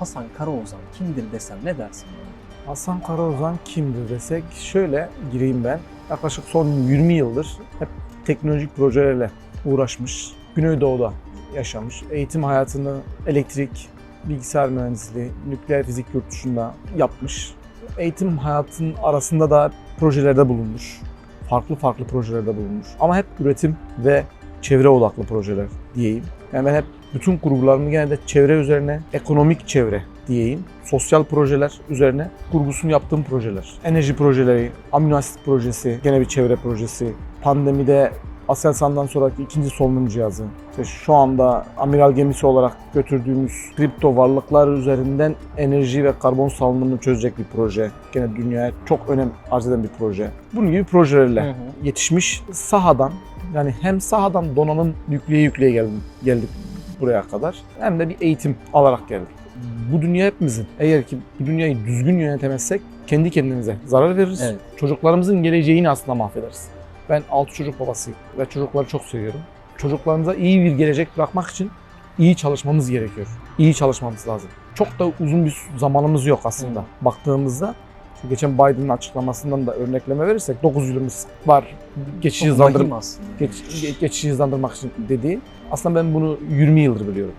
Hasan Karaozan kimdir desem ne dersin? Hasan Karaozan kimdir desek şöyle gireyim ben. Yaklaşık son 20 yıldır hep teknolojik projelerle uğraşmış. Güneydoğu'da yaşamış. Eğitim hayatını elektrik, bilgisayar mühendisliği, nükleer fizik yurt dışında yapmış. Eğitim hayatının arasında da projelerde bulunmuş. Farklı farklı projelerde bulunmuş. Ama hep üretim ve çevre odaklı projeler diyeyim. Yani ben hep bütün kurgularımı genelde çevre üzerine, ekonomik çevre diyeyim. Sosyal projeler üzerine kurgusunu yaptığım projeler. Enerji projeleri, amino asit projesi, gene bir çevre projesi. Pandemide Aselsan'dan sonraki ikinci solunum cihazı. İşte şu anda amiral gemisi olarak götürdüğümüz kripto varlıklar üzerinden enerji ve karbon salınımını çözecek bir proje. Gene dünyaya çok önem arz eden bir proje. Bunun gibi projelerle Hı hı. yetişmiş sahadan yani hem sahadan donanım yükleye yükleye geldim, geldik buraya kadar hem de bir eğitim alarak geldik. Bu dünya hepimizin. Eğer ki bu dünyayı düzgün yönetemezsek kendi kendimize zarar veririz. Evet. Çocuklarımızın geleceğini aslında mahvederiz. Ben 6 çocuk babasıyım ve çocukları çok seviyorum. Çocuklarımıza iyi bir gelecek bırakmak için iyi çalışmamız gerekiyor. İyi çalışmamız lazım. Çok da uzun bir zamanımız yok aslında. Baktığımızda şu geçen Biden'ın açıklamasından da örnekleme verirsek 9 yılımız var geçici Çok hızlandırma vahim aslında. geç, ge- geçici hızlandırmak için dediği. Aslında ben bunu 20 yıldır biliyorum.